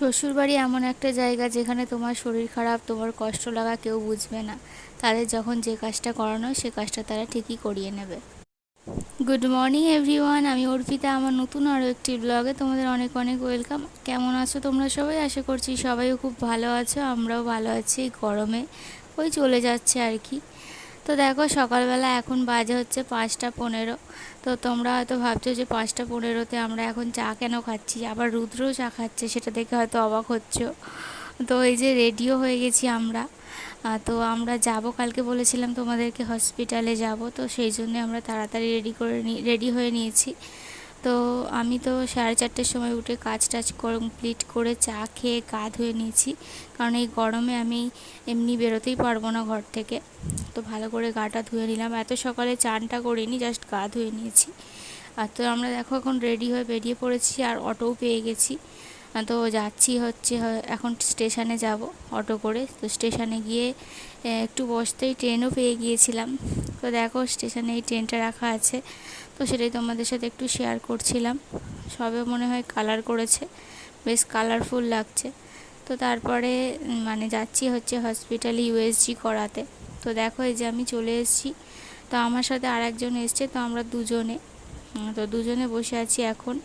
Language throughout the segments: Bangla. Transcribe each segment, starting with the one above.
শ্বশুরবাড়ি এমন একটা জায়গা যেখানে তোমার শরীর খারাপ, তোমার কষ্ট লাগা কেউ বুঝবে না। তাদের যখন যে কাজটা করানো সে কাজটা তারা ঠিকই করিয়ে নেবে। গুড মর্নিং এভরিওয়ান আমি অর্পিতা। আমার নতুন আরও একটি ব্লগে তোমাদের অনেক অনেক ওয়েলকাম কেমন আছো তোমরা সবাই? আশা করছি সবাইও খুব ভালো আছো। আমরাও ভালো আছি গরমে। ওই চলে যাচ্ছে আর কি। তো দেখো সকালবেলা এখন বাজে হচ্ছে পাঁচটা পনেরো। তো তোমরা হয়তো ভাবছ যে পাঁচটা পনেরোতে আমরা এখন চা কেন খাচ্ছি? আবার রুদ্রও চা খাচ্ছে, সেটা দেখে হয়তো অবাক হচ্ছে। তো এই যে রেডিও হয়ে গেছি আমরা। তো আমরা যাব, কালকে বলেছিলাম তোমাদেরকে হসপিটালে যাব, তো সেই জন্য আমরা তাড়াতাড়ি রেডি করে রেডি হয়ে নিয়েছি। তো আমি তো সাড়ে চারটের সময় উঠে কাজ টাজ কমপ্লিট করে চা খেয়ে গা ধুয়ে নিয়েছি। কারণ এই গরমে আমি এমনি বেরোতেই পারব না ঘর থেকে। তো ভালো করে গাটা ধুয়ে নিলাম। এত সকালে চানটা করিনি জাস্ট গা ধুয়ে নিয়েছি। আর তো আমরা দেখো এখন রেডি হয়ে বেরিয়ে পড়েছি আর অটোও পেয়ে গেছি। তো যাচ্ছি হচ্ছে এখন স্টেশনে যাব অটো করে। তো স্টেশনে গিয়ে একটু বসতেই ট্রেনও পেয়ে গিয়েছিলাম। তো দেখো স্টেশনে এই ট্রেনটা রাখা আছে। তো সেটাই তোমাদের সাথে একটু শেয়ার করছিলাম। সবে মনে হয় কালার করেছে, বেশ কালারফুল লাগছে। তো তারপরে মানে যাচ্ছি হচ্ছে হসপিটালে ইউএসজি করাতে। তো দেখো এই যে আমি চলে এসেছি। তো আমার সাথে আর একজন এসছে, তো আমরা দুজনে। তো দুজনে বসে আছি এখন।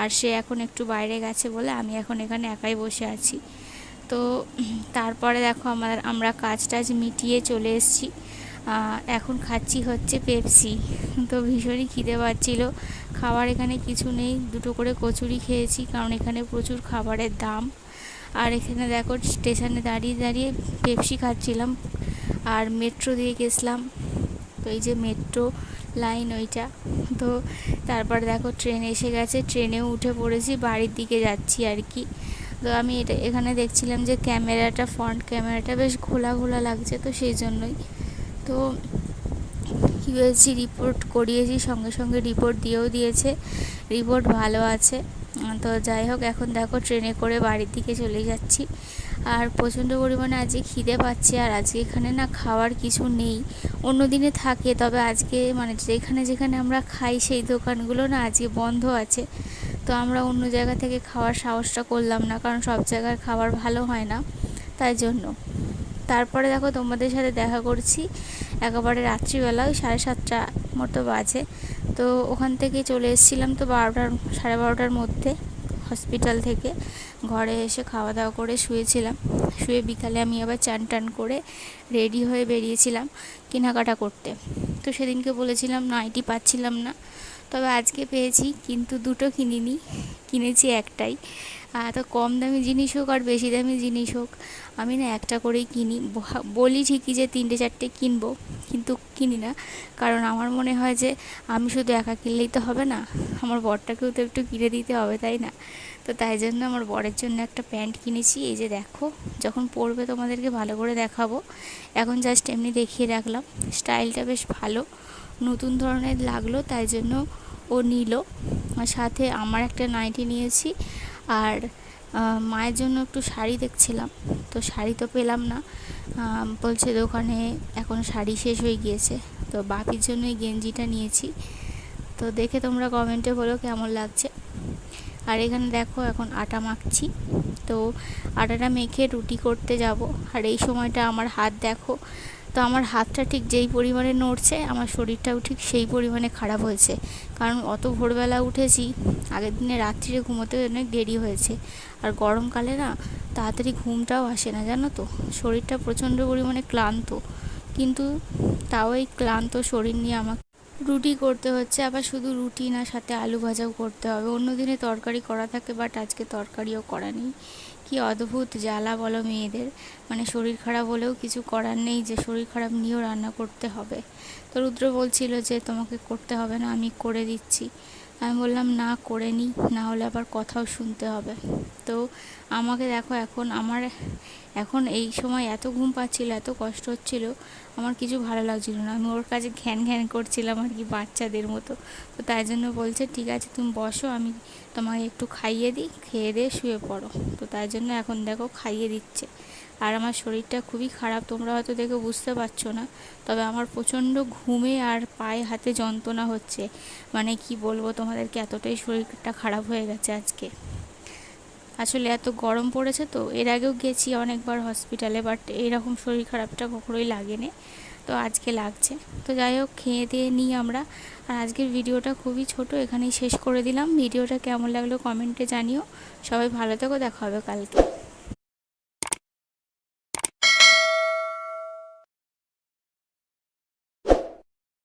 আর সে এখন একটু বাইরে গেছে বলে আমি এখন এখানে একাই বসে আছি। তো তারপরে দেখো আমার, আমরা কাজ টাজ মিটিয়ে চলে এসেছি। এখন খাচ্ছি হচ্ছে পেপসি। তো ভীষণই খিদে পাচ্ছিল। খাবার এখানে কিছু নেই, দুটো করে কচুরি খেয়েছি, কারণ এখানে প্রচুর খাবারের দাম। আর এখানে দেখো, স্টেশনে দাঁড়িয়ে দাঁড়িয়ে পেপসি খাচ্ছিলাম আর মেট্রো দিয়ে গেছিলাম। তো এই যে মেট্রো লাইন ওইটা। তো তারপর দেখো, ট্রেন এসে গেছে, ট্রেনেও উঠে পড়েছি, বাড়ির দিকে যাচ্ছি আর কি। তো আমি এটা, এখানে দেখছিলাম যে ক্যামেরাটা, ফ্রন্ট ক্যামেরাটা বেশ ঘোলা ঘোলা লাগছে, তো সেই জন্যই। তো হয়েছি রিপোর্ট করিয়েছি, সঙ্গে সঙ্গে রিপোর্ট দিয়েও দিয়েছে। রিপোর্ট ভালো আছে। তো যাই হোক, এখন দেখো ট্রেনে করে বাড়ির দিকে চলে যাচ্ছি। আর প্রচণ্ড পরিমাণে আজকে খিদে পাচ্ছে, আর আজকে এখানে না খাওয়ার কিছু নেই। অন্য দিনে থাকে, তবে আজকে মানে যেখানে যেখানে আমরা খাই, সেই দোকানগুলো না আজকে বন্ধ আছে। তো আমরা অন্য জায়গা থেকে খাওয়ার সাহসটা করলাম না, কারণ সব জায়গার খাবার ভালো হয় না, তাই জন্য। তারপরে দেখো তোমাদের সাথে দেখা করছি একেবারে রাত্রিবেলা, ওই সাড়ে সাতটা মতো বাজে। তো ওখান থেকে চলে এসেছিলাম তো বারোটার, সাড়ে বারোটার মধ্যে হসপিটাল থেকে। ঘরে এসে খাওয়া দাওয়া করে শুয়েছিলাম। শুয়ে বিকালে আমি আবার চান টান করে রেডি হয়ে বেরিয়েছিলাম কেনাকাটা করতে। তো সেদিনকে বলেছিলাম নাইটি পাচ্ছিলাম না। তবে আজকে পেয়েছি, কিন্তু দুটো কিনিনি, কিনেছি একটাই। তো কম দামি জিনিস হোক আর বেশি দামি জিনিস হোক, আমি না একটা করেই কিনি। বলি ঠিকই যে তিনটে চারটে কিনবো, কিন্তু কিনি না। কারণ আমার মনে হয় যে আমি শুধু একা কিনলেই তো হবে না, আমার বরটাকেও তো একটু কিনে দিতে হবে, তাই না? তো তাই জন্য আমার বরের জন্য একটা প্যান্ট কিনেছি, এই যে দেখো, যখন পরবে তোমাদেরকে ভালো করে দেখাবো। এখন জাস্ট এমনি দেখিয়ে রাখলাম, স্টাইলটা বেশ ভালো, নতুন ধরনের লাগল, তাই জন্য ও নিল। সাথে আমার একটা নাইটি নিয়েছি আর মায়ের জন্য একটু শাড়ি দেখছিলাম। তো শাড়ি তো পেলাম না। বলছে দোকানে এখন শাড়ি শেষ হয়ে গিয়েছে। তো বাপির জন্য এই গেঞ্জিটা নিয়েছি। তো দেখে তোমরা কমেন্টে বলো কেমন লাগছে। আর এখানে দেখো এখন আটা মাখছি। তো আটাটা মেখে রুটি করতে যাব। আর এই সময়টা আমার হাত দেখো। তো আমার হাতটা ঠিক যেই পরিমাণে নড়ছে, আমার শরীরটাও ঠিক সেই পরিমাণে খারাপ হয়েছে। কারণ অত ভোরবেলা উঠেছি, আগের দিনে রাত্রিরে ঘুমোতে অনেক দেরি হয়েছে। আর গরমকালে না, তাড়াতাড়ি ঘুমটাও আসে না, জানো তো? শরীরটা প্রচণ্ড পরিমাণে ক্লান্ত। কিন্তু তাও এই ক্লান্ত শরীর নিয়ে আমাকে রুটি করতে হচ্ছে, আবার শুধু রুটি না, সাথে আলু ভাজাও করতে হবে। অন্য দিনে তরকারি করা থাকে বাট আজকে তরকারিও করা নেই। কি অদ্ভুত জ্বালা বলো মেয়েদের। মানে শরীর খারাপ হলেও কিছু করার নেই যে শরীর খারাপ নিয়েও রান্না করতে হবে। তো রুদ্র বলছিল যে তোমাকে করতে হবে না, আমি করে দিচ্ছি। আমি বললাম, না, করে নিই না হলে আবার কথাও শুনতে হবে। তো আমাকে দেখো, এখন আমার, এখন এই সময় এত ঘুম পাচ্ছিল, এত কষ্ট হচ্ছিল, আমার কিছু ভালো লাগছিল না। আমি ওর কাছে ঘ্যান ঘ্যান করছিলাম আর কি বাচ্চাদের মতো। তো তাই জন্য বলছে, ঠিক আছে, তুমি বসো, আমি তোমাকে একটু খাইয়ে দিই, খেয়ে দিয়ে শুয়ে পড়ো। তো তাই জন্য এখন দেখো খাইয়ে দিচ্ছে। আর আমার শরীরটা খুবই খারাপ, তোমরা হয়তো দেখে বুঝতে পারছ না, তবে আমার প্রচণ্ড ঘুমে আর পায়ে হাতে যন্ত্রণা হচ্ছে। মানে কি বলব, তোমাদেরকে এতটাই শরীরটা খারাপ হয়ে গেছে আজকে। আসলে এত গরম পড়েছে তো, এর আগেও গেছি অনেকবার হসপিটালে বাট এরকম শরীর খারাপটা কখনোই লাগেনি। তো আজকে লাগছে। তো যাই হোক, খেয়ে দিয়ে নিই আমরা। আর আজকের ভিডিওটা খুবই ছোট, এখানেই শেষ করে দিলাম। ভিডিওটা কেমন লাগল কমেন্টে জানিও। সবাই ভালো থেকো, দেখা হবে কালকে।